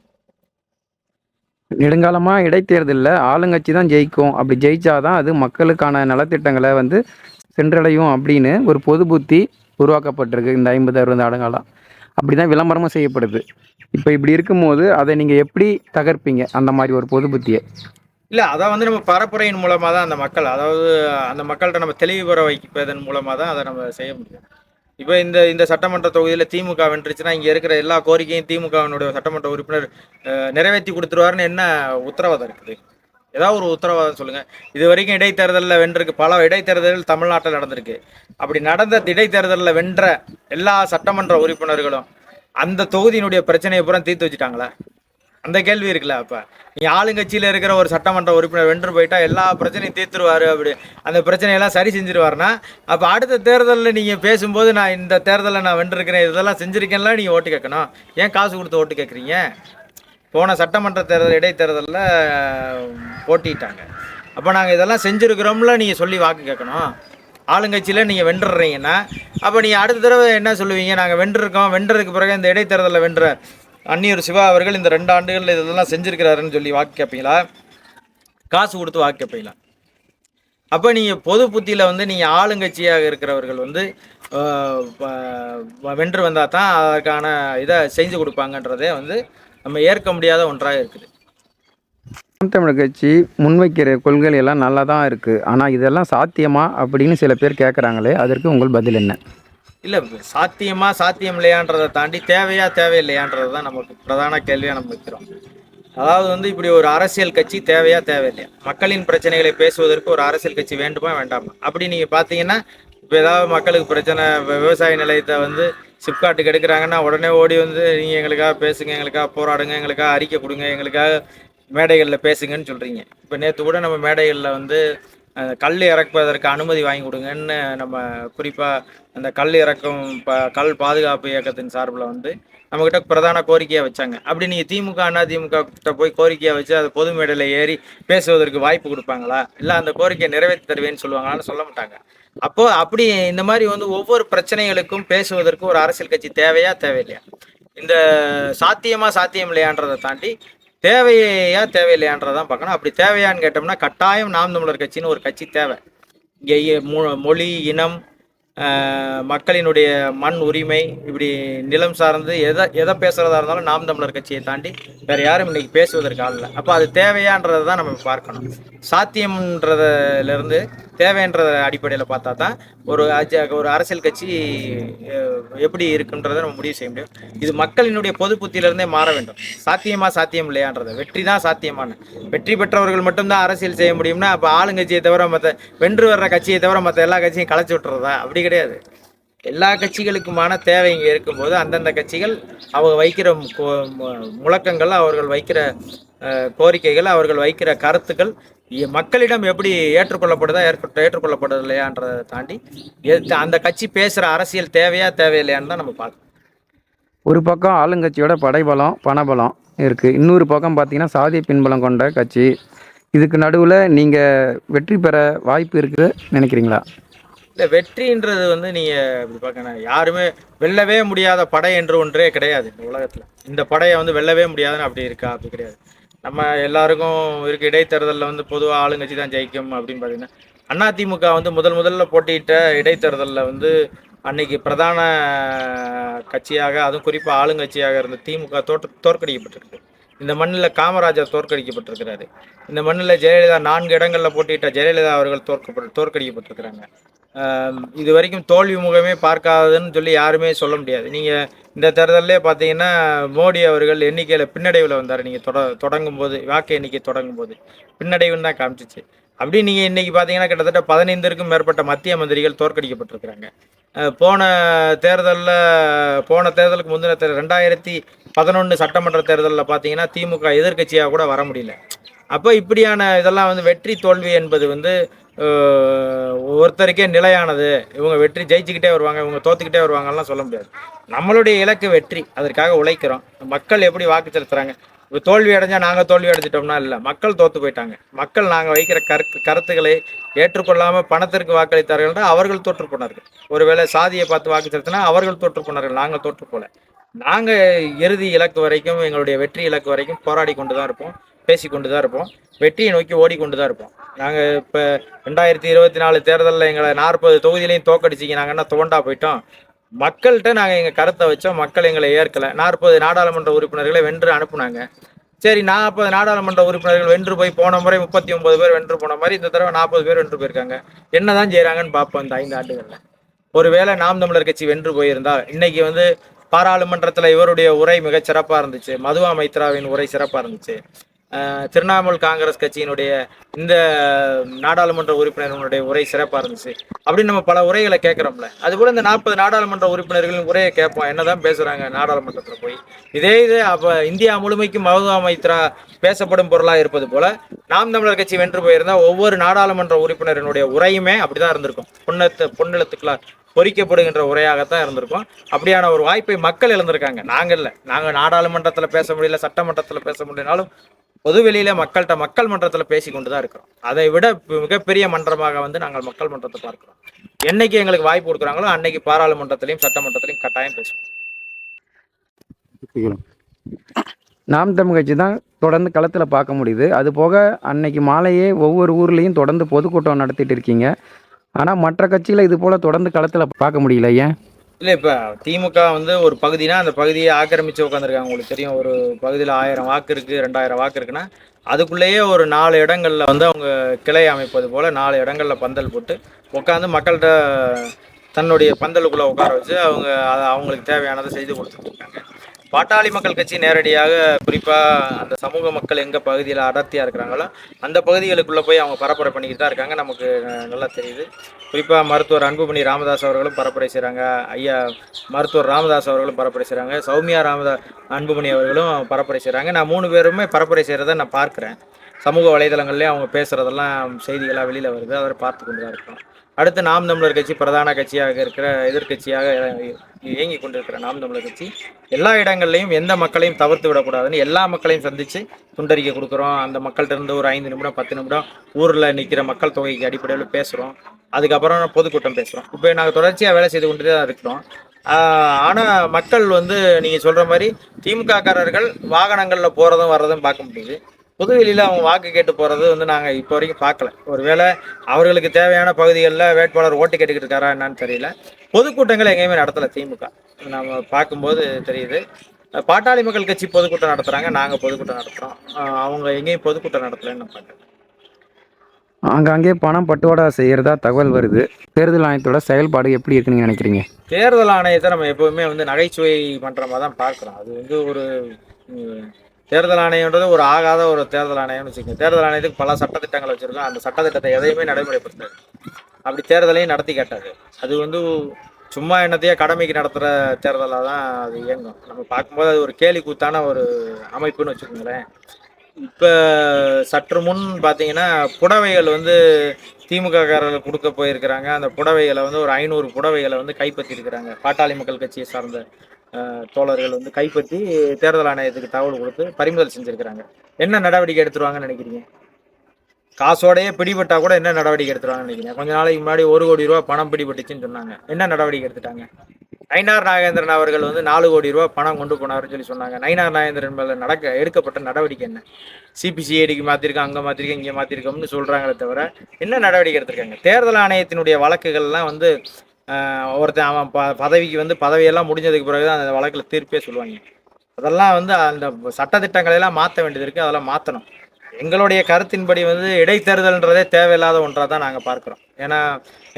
[SPEAKER 2] நெடுங்காலமாக இடைத்தேர்தலில் ஆளுங்கட்சி தான் ஜெயிக்கும். அப்படி ஜெயிச்சாதான் அது மக்களுக்கான நலத்திட்டங்களை வந்து சென்றடையும் அப்படின்னு ஒரு பொது புத்தி உருவாக்கப்பட்டிருக்கு இந்த ஐம்பது அறுபது ஆண்டுகாலம் அப்படி தான் விளம்பரமும் செய்யப்படுது. இப்போ இப்படி இருக்கும்போது அதை நீங்கள் எப்படி தகர்ப்பீங்க? அந்த மாதிரி ஒரு பொது புத்தியை.
[SPEAKER 1] இல்லை அதை வந்து நம்ம பரப்புரையின் மூலமாக தான் அந்த மக்கள் அதாவது அந்த மக்கள்கிட்ட நம்ம தெளிவு பெற வைப்பதன் மூலமாக தான் அதை நம்ம செய்ய முடியும். இப்போ இந்த இந்த சட்டமன்ற தொகுதியில் திமுக வென்றுச்சுன்னா இங்கே இருக்கிற எல்லா கோரிக்கையும் திமுகவினுடைய சட்டமன்ற உறுப்பினர் நிறைவேற்றி கொடுத்துருவாருன்னு என்ன உத்தரவாதம் இருக்குது? ஏதாவது ஒரு உத்தரவாதம் சொல்லுங்கள் இது வரைக்கும் இடைத்தேர்தலில் வென்றிருக்கு பல இடைத்தேர்தல்கள் தமிழ்நாட்டில் நடந்திருக்கு. அப்படி நடந்த இடைத்தேர்தலில் வென்ற எல்லா சட்டமன்ற உறுப்பினர்களும் அந்த தொகுதியினுடைய பிரச்சனையை பூரா தீர்த்து வச்சுட்டாங்களா? அந்த கேள்வி இருக்குல்ல அப்ப. நீ ஆளுங்கட்சியில இருக்கிற ஒரு சட்டமன்ற உறுப்பினர் வென்று போயிட்டா எல்லா பிரச்சனையும் தீர்த்துருவாரு அப்படி. அந்த பிரச்சனையெல்லாம் சரி செஞ்சிருவாருன்னா அப்ப அடுத்த தேர்தலில் நீங்க பேசும்போது நான் இந்த தேர்தலில் நான் வென்றிருக்கிறேன் இதெல்லாம் செஞ்சிருக்கேன்ல நீங்க ஓட்டு கேட்கணும். ஏன் காசு கொடுத்து ஓட்டு கேட்குறீங்க? போன சட்டமன்ற தேர்தல் இடைத்தேர்தலில் போட்டிட்டாங்க. அப்போ நாங்கள் இதெல்லாம் செஞ்சுருக்கிறோம்ல நீங்கள் சொல்லி வாக்கு கேட்கணும். ஆளுங்கட்சியில் நீங்கள் வென்றுடுறீங்கன்னா அப்போ நீங்கள் அடுத்த தடவை என்ன சொல்லுவீங்க? நாங்கள் வென்றிருக்கோம். வென்றதுக்கு பிறகு இந்த இடைத்தேர்தலில் வென்ற அந்நியூர் சிவா அவர்கள் இந்த ரெண்டு ஆண்டுகளில் இதெல்லாம் செஞ்சுருக்கிறாருன்னு சொல்லி வாக்கு கேட்பீங்களா காசு கொடுத்து வாக்கு கேட்பீங்களா அப்போ நீங்கள் பொது புத்தியில் வந்து நீங்கள் ஆளுங்கட்சியாக இருக்கிறவர்கள் வந்து வென்று வந்தால் தான் அதற்கான இதை செஞ்சு கொடுப்பாங்கன்றதே வந்து நம்ம ஏற்க முடியாத ஒன்றாக இருக்குது.
[SPEAKER 2] நாம் தமிழர் கட்சி முன்வைக்கிற கொள்கைகள் எல்லாம் நல்லா தான் இருக்குது ஆனால் இதெல்லாம் சாத்தியமா அப்படின்னு சில பேர் கேட்குறாங்களே அதற்கு உங்கள் பதில் என்ன?
[SPEAKER 1] இல்லை சாத்தியமா சாத்தியம் இல்லையான்றதை தாண்டி தேவையா தேவையில்லையான்றது தான் நமக்கு பிரதான கேள்வியாக நம்ம வைக்கிறோம். அதாவது வந்து இப்படி ஒரு அரசியல் கட்சி தேவையா தேவையில்லையா? மக்களின் பிரச்சனைகளை பேசுவதற்கு ஒரு அரசியல் கட்சி வேண்டுமா வேண்டாமா? அப்படி நீங்கள் பார்த்தீங்கன்னா இப்போ ஏதாவது மக்களுக்கு பிரச்சனை விவசாய நிலையத்தை வந்து சிப்காட்டுக்கு எடுக்கிறாங்கன்னா உடனே ஓடி வந்து நீங்கள் எங்களுக்காக பேசுங்க எங்களுக்காக போராடுங்க எங்களுக்காக அறிக்கை கொடுங்க எங்களுக்காக மேடைகளில் பேசுங்கன்னு சொல்கிறீங்க இப்போ நேற்று கூட நம்ம மேடைகளில் வந்து கல் இறக்குவதற்கு அனுமதி வாங்கி கொடுங்கன்னு நம்ம குறிப்பாக அந்த கல் இறக்கும் ப கல் பாதுகாப்பு இயக்கத்தின் சார்பில் வந்து நம்மக்கிட்ட பிரதான கோரிக்கையாக வச்சாங்க. அப்படி நீங்கள் திமுக அண்ணா திமுக கிட்ட போய் கோரிக்கையாக வச்சு அதை பொது மேடையில் ஏறி பேசுவதற்கு வாய்ப்பு கொடுப்பாங்களா? இல்லை அந்த கோரிக்கையை நிறைவேற்றி தருவேன்னு சொல்லுவாங்களான்னு சொல்ல மாட்டாங்க. அப்போ அப்படி இந்த மாதிரி வந்து ஒவ்வொரு பிரச்சனைகளுக்கும் பேசுவதற்கு ஒரு அரசியல் கட்சி தேவையா தேவையில்லையா? இந்த சாத்தியமா சாத்தியம் இல்லையான்றதை தாண்டி தேவையா தேவையில்லையான்றதான் பார்க்கணும். அப்படி தேவையான்னு கேட்டோம்னா கட்டாயம் நாம் தமிழர் கட்சின்னு ஒரு கட்சி தேவை. இங்கே மொழி இனம் மக்களினுடைய மண் உரிமை இப்படி நிலம் சார்ந்து எதை எதை பேசுறதா இருந்தாலும் நாம் தமிழர் கட்சியை தாண்டி வேற யாரும் இன்னைக்கு பேசுவதற்கு ஆள் இல்லை. அப்போ அது தேவையான்றதை தான் நம்ம பார்க்கணும். சாத்தியம்ன்றதுலேருந்து தேவைன்ற அடிப்படையில் பார்த்தா தான் ஒரு அஜ- ஒரு அரசியல் கட்சி எப்படி இருக்குன்றதை நம்ம முடிவு செய்ய முடியும். இது மக்களினுடைய பொது புத்தியிலிருந்தே மாற வேண்டும். சாத்தியமா சாத்தியம் இல்லையான்றது. வெற்றி தான் சாத்தியமான. வெற்றி பெற்றவர்கள் மட்டும்தான் அரசியல் செய்ய முடியும்னா அப்போ ஆளுங்கட்சியை தவிர மற்ற வென்று வர்ற கட்சியை தவிர மற்ற எல்லா கட்சியும் கலைச்சி விட்டுறதா? அப்படி கிடையாது. எல்லா கட்சிகளுக்குமான தேவை இங்கே இருக்கும்போது அந்தந்த கட்சிகள் அவங்க வைக்கிற கோ- முழக்கங்கள் அவர்கள் வைக்கிற கோரிக்கைகள் அவர்கள் வைக்கிற கருத்துக்கள் மக்களிடம் எப்படி ஏற்றுக்கொள்ளப்படுதா ஏற்றுக்கொள்ளப்படுது இல்லையான்றதை தாண்டி எது- அந்த கட்சி பேசுகிற அரசியல் தேவையா தேவையில்லையான்னு தான் நம்ம பார்க்கணும்.
[SPEAKER 2] ஒரு பக்கம் ஆளுங்கட்சியோட படைபலம் பணபலம் இருக்குது இன்னொரு பக்கம் பார்த்தீங்கன்னா சாதிய பின்பலம் கொண்ட கட்சி. இதுக்கு நடுவில் நீங்கள் வெற்றி பெற வாய்ப்பு இருக்குது நினைக்கிறீங்களா?
[SPEAKER 1] இல்லை வெற்றின்றது வந்து நீங்கள் இப்படி பார்க்கணும் யாருமே வெல்லவே முடியாத படை என்று ஒன்றே கிடையாது இந்த உலகத்தில். இந்த படையை வந்து வெல்லவே முடியாதுன்னு அப்படி இருக்கா? அப்படி கிடையாது. நம்ம எல்லாருக்கும் இருக்க இடைத்தேர்தலில் வந்து பொதுவாக ஆளுங்கட்சி தான் ஜெயிக்கும் அப்படின்னு பார்த்தீங்கன்னா அதிமுக வந்து முதல் முதல்ல போட்டியிட்ட இடைத்தேர்தலில் வந்து அன்னைக்கு பிரதான கட்சியாக அதுவும் குறிப்பாக ஆளுங்கட்சியாக இருந்த திமுக தோற்ற தோற்கடிக்கப்பட்டிருக்கு. இந்த மண்ணில் காமராஜர் தோற்கடிக்கப்பட்டிருக்கிறாரு. இந்த மண்ணில் ஜெயலலிதா நான்கு இடங்களில் போட்டியிட்ட ஜெயலலிதா அவர்கள் தோற்கப்பட்டு தோற்கடிக்கப்பட்டிருக்கிறாங்க. இது வரைக்கும் தோல்வி முகமே பார்க்காததுன்னு சொல்லி யாருமே சொல்ல முடியாது. நீங்கள் இந்த தேர்தலே பார்த்தீங்கன்னா மோடி அவர்கள் எண்ணிக்கையில் பின்னடைவில் வந்தார். நீங்கள் தொட தொடங்கும் போது வாக்கு எண்ணிக்கை தொடங்கும் போது பின்னடைவுன்னு தான் காமிச்சிச்சு. அப்படி நீங்கள் இன்னைக்கு பார்த்தீங்கன்னா கிட்டத்தட்ட பதினைந்திற்கும் மேற்பட்ட மத்திய மந்திரிகள் தோற்கடிக்கப்பட்டிருக்கிறாங்க. போன தேர்தலில் போன தேர்தலுக்கு முந்தின தேர்தல் ரெண்டாயிரத்தி பதினொன்று சட்டமன்ற தேர்தலில் பார்த்தீங்கன்னா திமுக எதிர்க்கட்சியாக கூட வர முடியல. அப்போ இப்படியான இதெல்லாம் வந்து வெற்றி தோல்வி என்பது வந்து ஒருத்தருக்கே நிலையானது. இவங்க வெற்றி ஜெயிச்சுக்கிட்டே வருவாங்க இவங்க தோத்துக்கிட்டே வருவாங்கலாம் சொல்ல முடியாது. நம்மளுடைய இலக்கு வெற்றி அதற்காக உழைக்கிறோம். மக்கள் எப்படி வாக்கு செலுத்துறாங்க? இப்போ தோல்வி அடைஞ்சால் நாங்கள் தோல்வி அடைஞ்சிட்டோம்னா இல்லை மக்கள் தோற்று போயிட்டாங்க. மக்கள் நாங்கள் வைக்கிற கருத்து கருத்துக்களை ஏற்றுக்கொள்ளாமல் பணத்திற்கு வாக்களித்தார்கள் அவர்கள் தோற்று போனார்கள். ஒருவேளை சாதியை பார்த்து வாக்கு செலுத்தினா அவர்கள் தோற்று போனார்கள் நாங்கள் தோற்று போல. நாங்கள் இறுதி இலக்கு வரைக்கும் எங்களுடைய வெற்றி இலக்கு வரைக்கும் போராடி கொண்டு தான் இருப்போம். பேசி கொண்டு தான் இருப்போம். வெற்றியை நோக்கி ஓடிக்கொண்டு தான் இருப்போம். நாங்கள் இப்போ ரெண்டாயிரத்தி இருபத்தி நாலு தேர்தலில் எங்களை நாற்பது தொகுதியிலையும் தோக்கடிச்சிங்க நாங்கள் என்ன தோண்டா போயிட்டோம். மக்கள்கிட்ட நாங்கள் எங்கள் கருத்தை வச்சோம். மக்கள் எங்களை ஏற்கலை. நாற்பது நாடாளுமன்ற உறுப்பினர்களை வென்று அனுப்புனாங்க. சரி நாற்பது நாடாளுமன்ற உறுப்பினர்கள் வென்று போய் போன முறை முப்பத்தி ஒன்பது பேர் வென்று போன மாதிரி இந்த தடவை நாற்பது பேர் வென்று போயிருக்காங்க. என்னதான் செய்கிறாங்கன்னு பார்ப்போம் இந்த ஐந்து ஆண்டுகளில். ஒருவேளை நாம் தமிழர் கட்சி வென்று போயிருந்தால் இன்னைக்கு வந்து பாராளுமன்றத்தில் இவருடைய உரை மிகச் சிறப்பாக இருந்துச்சு. மதுவா மைத்ராவின் உரை சிறப்பாக இருந்துச்சு. திரிணாமுல் காங்கிரஸ் கட்சியினுடைய இந்த நாடாளுமன்ற உறுப்பினர்களுடைய உரை சிறப்பாக இருந்துச்சு. அப்படின்னு நம்ம பல உரைகளை கேட்குறோம்ல அதுபோல் இந்த நாற்பது நாடாளுமன்ற உறுப்பினர்களின் உரையை கேட்போம். என்னதான் பேசுகிறாங்க நாடாளுமன்றத்தில் போய். இதே இது அப்போ இந்தியா முழுமைக்கும் மதுவா மைத்ரா பேசப்படும் பொருளாக இருப்பது போல நாம் தமிழர் கட்சி வென்று போயிருந்தால் ஒவ்வொரு நாடாளுமன்ற உறுப்பினரினுடைய உரையுமே அப்படிதான் இருந்திருக்கும். பொன்னத்து பொன்னெழுத்துக்களால் பொறிக்கப்படுகின்ற உரையாகத்தான் இருந்திருக்கும். அப்படியான ஒரு வாய்ப்பை மக்கள் இழந்திருக்காங்க. நாங்கள் இல்லை நாங்கள் நாடாளுமன்றத்தில் பேச முடியல சட்டமன்றத்தில் பேச முடியலனாலும் பொதுவெளியில மக்கள்கிட்ட மக்கள் மன்றத்தில் பேசி கொண்டுதான் இருக்கிறோம். அதை விட மிகப்பெரிய மன்றமாக வந்து நாங்கள் மக்கள் மன்றத்தை பார்க்கிறோம். என்னைக்கு எங்களுக்கு வாய்ப்பு கொடுக்குறாங்களோ அன்னைக்கு பாராளுமன்றத்திலையும் சட்டமன்றத்திலையும் கட்டாயம் பேசுவோம்.
[SPEAKER 2] நாம் தமிழ் கட்சி தான் தொடர்ந்து களத்தில் பார்க்க முடியுது. அது போக அன்னைக்கு மாலையே ஒவ்வொரு ஊர்லேயும் தொடர்ந்து பொதுக்கூட்டம் நடத்திட்டு இருக்கீங்க. ஆனால் மற்ற கட்சியில் இது போல் தொடர்ந்து களத்தில் பார்க்க முடியல ஏன்?
[SPEAKER 1] இல்லை இப்போ திமுக வந்து ஒரு பகுதினா அந்த பகுதியை ஆக்கிரமிச்சு உட்காந்துருக்காங்க உங்களுக்கு தெரியும் ஒரு பகுதியில் ஆயிரம் வாக்கு இருக்குது ரெண்டாயிரம் வாக்கு இருக்குன்னா அதுக்குள்ளேயே ஒரு நாலு இடங்களில் வந்து அவங்க கிளை அமைப்பது போல் நாலு இடங்களில் பந்தல் போட்டு உட்காந்து மக்கள்கிட்ட தன்னுடைய பந்தலுக்குள்ளே உட்கார வச்சு அவங்க அதை அவங்களுக்கு தேவையானதை செய்து கொடுத்துட்ருக்காங்க பாட்டாளி மக்கள் கட்சி நேரடியாக குறிப்பாக அந்த சமூக மக்கள் எங்கே பகுதியில் அடர்த்தியாக இருக்கிறாங்களோ அந்த பகுதிகளுக்குள்ளே போய் அவங்க பரப்புரை பண்ணிக்கிட்டு தான் இருக்காங்க. நமக்கு நல்லா தெரியுது. குறிப்பாக மருத்துவர் அன்புமணி ராமதாஸ் அவர்களும் பரப்புரை செய்கிறாங்க ஐயா மருத்துவர் ராமதாஸ் அவர்களும் பரப்புரை செய்கிறாங்க சௌமியா ராமதா அன்புமணி அவர்களும் பரப்புரை செய்கிறாங்க நான் மூணு பேருமே பரப்புரை செய்கிறத நான் பார்க்குறேன். சமூக வலைதளங்கள்லேயே அவங்க பேசுகிறதெல்லாம் செய்திகளாக வெளியில் வருது. அதை பார்த்து கொண்டு தான் இருக்கோம். அடுத்து நாம் தமிழர் கட்சி பிரதான கட்சியாக இருக்கிற எதிர்க்கட்சியாக இயங்கி கொண்டிருக்கிற நாம் தமிழர் கட்சி எல்லா இடங்கள்லையும் எந்த மக்களையும் தவிர்த்து விடக்கூடாதுன்னு எல்லா மக்களையும் சந்தித்து துண்டறிக்கை கொடுக்குறோம். அந்த மக்கள்கிட்ட இருந்து ஒரு ஐந்து நிமிடம் பத்து நிமிடம் ஊரில் நிற்கிற மக்கள் தொகைக்கு அடிப்படையில் பேசுகிறோம் அதுக்கப்புறம் பொதுக்கூட்டம் பேசுகிறோம் இப்போ நாங்கள் தொடர்ச்சியாக வேலை செய்து கொண்டு தான் இருக்கிறோம். ஆனால் மக்கள் வந்து நீங்கள் சொல்கிற மாதிரி திமுககாரர்கள் வாகனங்களில் போகிறதும் வர்றதும் பார்க்க முடியுது. பொதுவெளியில் அவங்க வாக்கு கேட்டு போகிறது வந்து நாங்கள் இப்போ வரைக்கும் பார்க்கல. ஒருவேளை அவர்களுக்கு தேவையான பகுதிகளில் வேட்பாளர் ஓட்டு கேட்டுக்கிட்டு இருக்காரா என்னன்னு தெரியல. பொதுக்கூட்டங்கள் எங்கேயுமே நடத்தலை திமுக. நம்ம பார்க்கும்போது தெரியுது. பாட்டாளி மக்கள் கட்சி பொதுக்கூட்டம் நடத்துகிறாங்க நாங்கள் பொதுக்கூட்டம் நடத்துகிறோம் அவங்க எங்கேயும் பொதுக்கூட்டம் நடத்தலைன்னு நான் பார்க்குறேன்
[SPEAKER 2] ஆங்காங்கே பணம் பட்டுவாடா செய்கிறதா தகவல் வருது. தேர்தல் ஆணையத்தோட செயல்பாடு எப்படி இருக்குன்னு நினைக்கிறீங்க?
[SPEAKER 1] தேர்தல் ஆணையத்தை நம்ம எப்போவுமே வந்து நகைச்சுவை பண்ணுற மாதிரி தான் பார்க்குறோம். அது வந்து ஒரு தேர்தல் ஆணையன்றது ஒரு ஆகாத ஒரு தேர்தல் ஆணையம்னு வச்சுக்கோங்க. தேர்தல் ஆணையத்துக்கு பல சட்டத்திட்டங்கள் வச்சுருக்கோம் அந்த சட்டத்திட்டத்தை எதையுமே நடைமுறைப்படுத்தாது அப்படி தேர்தலையும் நடத்தி காட்டாது. அது வந்து சும்மா என்னத்தையே கடமைக்கு நடத்துகிற தேர்தலாக தான் அது இயங்கும். நம்ம பார்க்கும்போது அது ஒரு கேலி கூத்தான ஒரு அமைப்புன்னு வச்சுக்கோங்களேன். இப்போ சற்று முன் பார்த்தீங்கன்னா புடவைகள் வந்து திமுககாரர்கள் கொடுக்க போயிருக்கிறாங்க. அந்த புடவைகளை வந்து ஒரு ஐநூறு புடவைகளை வந்து கைப்பற்றியிருக்கிறாங்க. பாட்டாளி மக்கள் கட்சியை சார்ந்த தோழர்கள் வந்து கைப்பற்றி தேர்தல் ஆணையத்துக்கு தகவல் கொடுத்து பறிமுதல் செஞ்சுருக்கிறாங்க. என்ன நடவடிக்கை எடுத்துருவாங்கன்னு நினைக்கிறீங்க? காசோடையே பிடிபட்டா கூட என்ன நடவடிக்கை எடுத்துருவாங்கன்னு நினைக்கிறீங்க? கொஞ்ச நாளைக்கு முன்னாடி ஒரு கோடி ரூபா பணம் பிடிபட்டுச்சுன்னு சொன்னாங்க. என்ன நடவடிக்கை எடுத்துட்டாங்க? நயினார் நாகேந்திரன் அவர்கள் வந்து நாலு கோடி ரூபா பணம் கொண்டு போனார்னு சொல்லி சொன்னாங்க. நயினார் நாகேந்திரன் மேல நடக்க எடுக்கப்பட்ட நடவடிக்கை என்ன? சிபிசிஐடிக்கு மாத்திருக்கோம் அங்கே மாத்திருக்கோம் இங்கே மாத்திருக்கோம்னு சொல்றாங்களே தவிர என்ன நடவடிக்கை எடுத்திருக்காங்க? தேர்தல் ஆணையத்தினுடைய வழக்குகள்லாம் வந்து ஒருத்தன் அவன் ப பதவிக்கு வந்து பதவியெல்லாம் முடிஞ்சதுக்கு பிறகு தான் அந்த வழக்கில் தீர்ப்பே சொல்லுவாங்க. அதெல்லாம் வந்து அந்த சட்டத்திட்டங்களை எல்லாம் மாற்ற வேண்டியது இருக்குது அதெல்லாம் மாற்றணும் எங்களுடைய கருத்தின்படி வந்து இடைத்தேர்தல்ன்றதே தேவையில்லாத ஒன்றாக தான் நாங்கள் பார்க்குறோம். ஏன்னா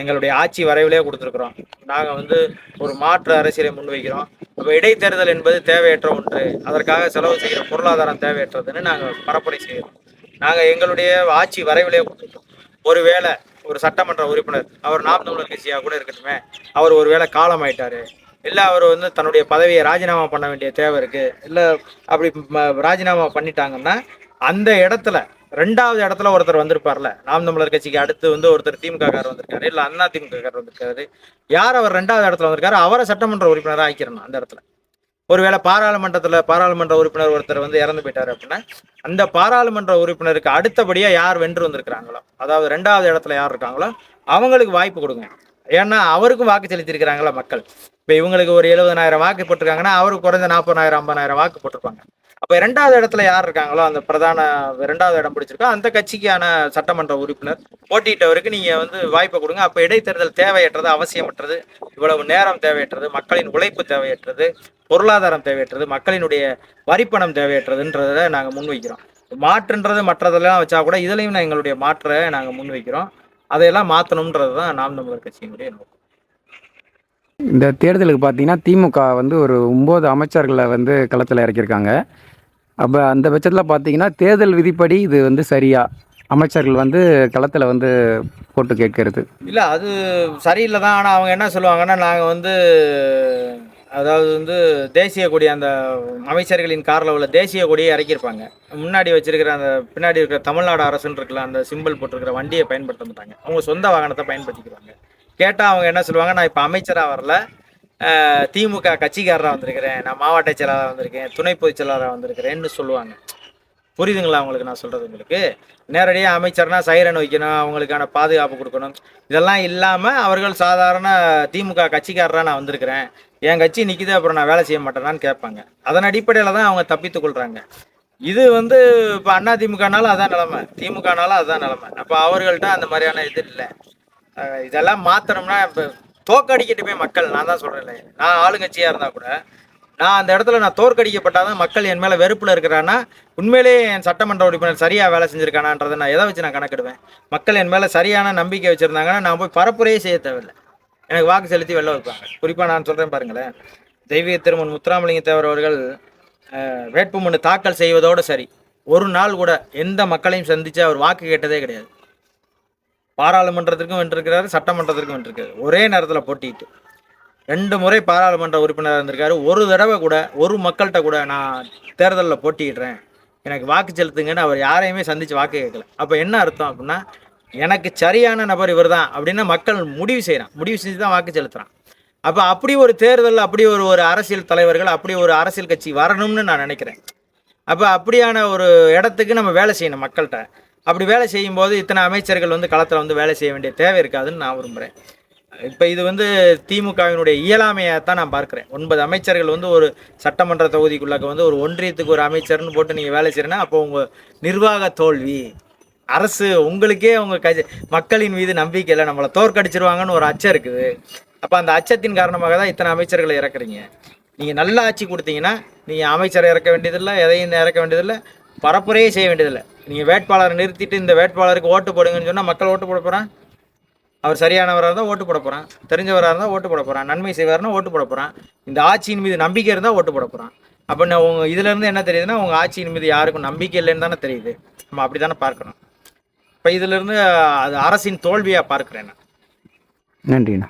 [SPEAKER 1] எங்களுடைய ஆட்சி வரைவிலே கொடுத்துருக்குறோம். நாங்கள் வந்து ஒரு மாற்று அரசியலை முன்வைக்கிறோம். அப்போ இடைத்தேர்தல் என்பது தேவையற்ற ஒன்று. அதற்காக செலவு செய்கிற பொருளாதாரம் தேவையற்றதுன்னு நாங்கள் பரப்புரை செய்கிறோம். நாங்கள் எங்களுடைய ஆட்சி வரைவிலே கொடுத்துருக்கோம் ஒருவேளை ஒரு சட்டமன்ற உறுப்பினர் அவர் நாம் தமிழர் கட்சியாக கூட இருக்கட்டுமே அவர் ஒருவேளை காலமாயிட்டாரு இல்லை அவர் வந்து தன்னுடைய பதவியை ராஜினாமா பண்ண வேண்டிய தேவை இருக்கு இல்லை அப்படி ராஜினாமா பண்ணிட்டாங்கன்னா அந்த இடத்துல ரெண்டாவது இடத்துல ஒருத்தர் வந்திருப்பார்ல நாம் தமிழர் கட்சிக்கு அடுத்து வந்து ஒருத்தர் திமுககாரர் வந்திருக்காரு இல்லை அண்ணா திமுககாரர் வந்திருக்காரு யார் அவர் ரெண்டாவது இடத்துல வந்திருக்காரு அவரை சட்டமன்ற உறுப்பினராக ஆக்கிறணும் அந்த இடத்துல. ஒருவேளை பாராளுமன்றத்தில் பாராளுமன்ற உறுப்பினர் ஒருத்தர் வந்து இறந்து போயிட்டாரு அப்படின்னா அந்த பாராளுமன்ற உறுப்பினருக்கு அடுத்தபடியாக யார் வென்று வந்திருக்கிறாங்களோ அதாவது ரெண்டாவது இடத்துல யார் இருக்காங்களோ அவங்களுக்கு வாய்ப்பு கொடுங்க. ஏன்னா அவருக்கும் வாக்கு செலுத்தியிருக்கிறாங்களா மக்கள். இப்போ இவங்களுக்கு ஒரு எழுபதனாயிரம் வாக்கு போட்டிருக்காங்கன்னா அவருக்கு குறைஞ்ச நாற்பதாயிரம் ஐம்பதாயிரம் வாக்கு போட்டிருப்பாங்க. அப்போ ரெண்டாவது இடத்துல யார் இருக்காங்களோ அந்த பிரதான ரெண்டாவது இடம் பிடிச்சிருக்கோ அந்த கட்சிக்கான சட்டமன்ற உறுப்பினர் போட்டியிட்டவருக்கு நீங்கள் வந்து வாய்ப்பை கொடுங்க. அப்போ இடைத்தேர்தல் தேவையற்றது அவசியமற்றது இவ்வளவு நேரம் தேவையற்றது மக்களின் உழைப்பு தேவையற்றது பொருளாதாரம் தேவையற்றது மக்களினுடைய வரிப்பணம் தேவையற்றதுன்றதை நாங்கள் முன்வைக்கிறோம். மாற்றுன்றது மற்றதெல்லாம் வச்சா கூட இதுலையும் நான் எங்களுடைய மாற்றை நாங்கள் முன்வைக்கிறோம். அதையெல்லாம் மாற்றணுன்றது தான் நாம் தமிழர் கட்சியினுடைய நோக்கம்.
[SPEAKER 2] இந்த தேர்தலுக்கு பார்த்தீங்கன்னா திமுக வந்து ஒரு ஒம்பது அமைச்சர்களை வந்து களத்தில் இறக்கியிருக்காங்க. அப்போ அந்த பட்சத்தில் பார்த்தீங்கன்னா தேர்தல் விதிப்படி இது வந்து சரியா? அமைச்சர்கள் வந்து களத்தில் வந்து போட்டு கேட்கறது.
[SPEAKER 1] இல்லை அது சரியில்லை தான். ஆனால் அவங்க என்ன சொல்லுவாங்கன்னா நாங்கள் வந்து அதாவது வந்து தேசிய கொடி அந்த அமைச்சர்களின் காரில் உள்ள தேசிய கொடியை இறக்கியிருப்பாங்க. முன்னாடி வச்சிருக்கிற அந்த பின்னாடி இருக்கிற தமிழ்நாடு அரசுன்னு இருக்கல அந்த சிம்பிள் போட்டிருக்கிற வண்டியை பயன்படுத்த மாட்டாங்க. அவங்க சொந்த வாகனத்தை பயன்படுத்திக்கிறாங்க. கேட்டால் அவங்க என்ன சொல்லுவாங்க நான் இப்போ அமைச்சராக வரல. திமுக கட்சிக்காரராக வந்திருக்கிறேன் நான் மாவட்ட செயலாளராக வந்திருக்கேன் துணை பொதுச் செயலாளராக வந்திருக்கிறேன்னு சொல்லுவாங்க. புரியுதுங்களா அவங்களுக்கு நான் சொல்கிறது உங்களுக்கு? நேரடியாக அமைச்சர்னா சைரன் வைக்கணும் அவங்களுக்கான பாதுகாப்பு கொடுக்கணும். இதெல்லாம் இல்லாமல் அவர்கள் சாதாரண திமுக கட்சிக்காரராக நான் வந்திருக்கிறேன். என் கட்சி நிற்கிது அப்புறம் நான் வேலை செய்ய மாட்டேனான்னு கேட்பாங்க. அதன் அடிப்படையில் தான் அவங்க தப்பித்து கொள்கிறாங்க இது வந்து இப்போ அண்ணா திமுகனாலும் அதான் நிலமை. திமுகனாலும் அதான் நிலமை. அப்போ அவர்கள்ட்ட அந்த மாதிரியான இது இல்லை. இதெல்லாம் மாற்றணும்னா இப்போ தோக்கடிக்கட்டுமே மக்கள் நான் தான் சொல்கிறேன் நான் ஆளுங்கட்சியாக இருந்தால் கூட நான் அந்த இடத்துல நான் தோற்கடிக்கப்பட்டாதான் மக்கள் என் மேலே வெறுப்பில் இருக்கிறான்னா உண்மையிலேயே என் சட்டமன்ற உறுப்பினர் சரியாக வேலை செஞ்சுருக்கானான்றதை நான் எதை வச்சு நான் கணக்கிடுவேன்? மக்கள் என் மேலே சரியான நம்பிக்கை வச்சுருந்தாங்கன்னா நான் போய் பரப்புரையே செய்ய தேவையில்லை. எனக்கு வாக்கு செலுத்தி வெளில வைப்பாங்க. குறிப்பாக நான் சொல்கிறேன் பாருங்களேன். தெய்வீக திருமன் முத்துராமலிங்க தேவர் அவர்கள் வேட்புமனு தாக்கல் செய்வதோடு சரி ஒரு நாள் கூட எந்த மக்களையும் சந்தித்து அவர் வாக்கு கேட்டதே கிடையாது. பாராளுமன்றத்திற்கும் வென்றிருக்கிறாரு சட்டமன்றத்திற்கும் வென்றிருக்காரு ஒரே நேரத்தில் போட்டிட்டு ரெண்டு முறை பாராளுமன்ற உறுப்பினராக இருந்திருக்காரு. ஒரு தடவை கூட ஒரு மக்கள்கிட்ட கூட நான் தேர்தலில் போட்டிடுறேன் எனக்கு வாக்கு செலுத்துங்கன்னு அவர் யாரையுமே சந்தித்து வாக்கு கேட்கல. அப்போ என்ன அர்த்தம் அப்படின்னா எனக்கு சரியான நபர் இவர் தான் அப்படின்னா மக்கள் முடிவு செய்கிறான் முடிவு செஞ்சு தான் வாக்கு செலுத்துகிறான் அப்போ அப்படி ஒரு தேர்தல் அப்படி ஒரு ஒரு அரசியல் தலைவர்கள் அப்படி ஒரு அரசியல் கட்சி வரணும்னு நான் நினைக்கிறேன். அப்போ அப்படியான ஒரு இடத்துக்கு நம்ம வேலை செய்யணும் மக்கள்கிட்ட. அப்படி வேலை செய்யும்போது இத்தனை அமைச்சர்கள் வந்து களத்தில் வந்து வேலை செய்ய வேண்டிய தேவை இருக்காதுன்னு நான் விரும்புகிறேன் இப்போ இது வந்து திமுகவினுடைய இயலாமையை தான் நான் பார்க்குறேன். ஒன்பது அமைச்சர்கள் வந்து ஒரு சட்டமன்ற தொகுதிக்குள்ளாக்க வந்து ஒரு ஒன்றியத்துக்கு ஒரு அமைச்சர்னு போட்டு நீங்கள் வேலை செய்கிறேன்னா அப்போ உங்கள் நிர்வாக தோல்வி அரசு உங்களுக்கே உங்கள் கஜ மக்களின் மீது நம்பிக்கை இல்லை. நம்மளை தோற்கடிச்சிருவாங்கன்னு ஒரு அச்சம் இருக்குது. அப்போ அந்த அச்சத்தின் காரணமாக தான் இத்தனை அமைச்சர்களை இறக்குறீங்க. நீங்கள் நல்ல ஆட்சி கொடுத்தீங்கன்னா நீங்கள் அமைச்சரை இறக்க வேண்டியதில்லை எதையும் இறக்க வேண்டியதில்லை. பரப்புரையே செய்ய வேண்டியதில்லை. நீங்கள் வேட்பாளரை நிறுத்திட்டு இந்த வேட்பாளருக்கு ஓட்டு போடுங்கன்னு சொன்னால் மக்கள் ஓட்டு போட போகிறான் அவர் சரியானவராக இருந்தால் ஓட்டு போட போகிறான் தெரிஞ்சவராக இருந்தால் ஓட்டு போட போகிறான் நன்மை செய்வார்னா ஓட்டு போட போகிறான் இந்த ஆட்சியின் மீது நம்பிக்கை இருந்தால் ஓட்டு போட போகிறான் அப்போ நான் உங்கள் இதுலேருந்து என்ன தெரியுதுன்னா உங்கள் ஆட்சியின் மீது யாருக்கும் நம்பிக்கை இல்லைன்னு தானே தெரியுது. நம்ம அப்படி தானே பார்க்கணும். இப்போ இதுலேருந்து அது அரசின் தோல்வியாக பார்க்குறேன் நான்.
[SPEAKER 2] நன்றிண்ணா.